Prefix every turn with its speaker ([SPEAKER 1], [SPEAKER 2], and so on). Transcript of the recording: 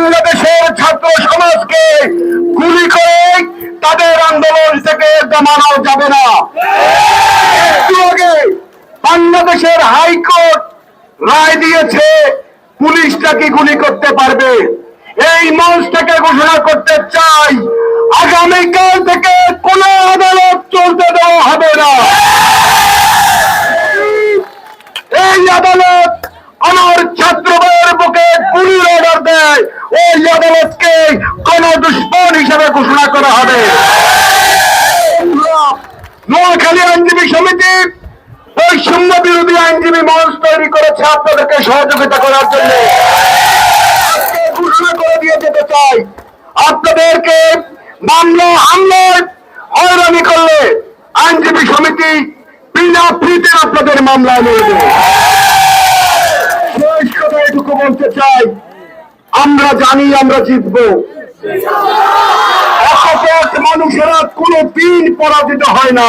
[SPEAKER 1] বাংলাদেশের ছাত্র সমাজকে গুলি করে তাদের আন্দোলন থেকে দমানো যাবে না। একটু আগে বাংলাদেশের হাইকোর্ট রায় দিয়েছে পুলিশটাকে গুলি করতে পারবে। এই মঞ্চটাকে ঘোষণা করতে চাই, আগামীকাল থেকে কোন আদালত চলতে দেওয়া হবে না। এই আদালত আমার ছাত্র ভাইয়ের বুকে গুলির অর্ডার দেয় ওই আদালতকে কোন দুশ্মন হিসেবে ঘোষণা করা হবে। নোয়াখালী আইনজীবী সমিতি বৈষম্য বিরোধী আইনজীবী মঞ্চ তৈরি করেছে আপনাদেরকে সহযোগিতা করার জন্য। ঘোষণা করে দিয়ে যেতে চাই। আপনাদেরকে মামলা হামলায় হয়রানি করলে আইনজীবী সমিতি বিনা ফ্রিতে আপনাদের মামলা নিয়ে দেবে শেষ কথা এটুকু বলতে চাই আমরা জানি আমরা জিতবো। অকপট মানুষেরা কোনো দিন পরাজিত হয় না।